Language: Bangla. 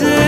day.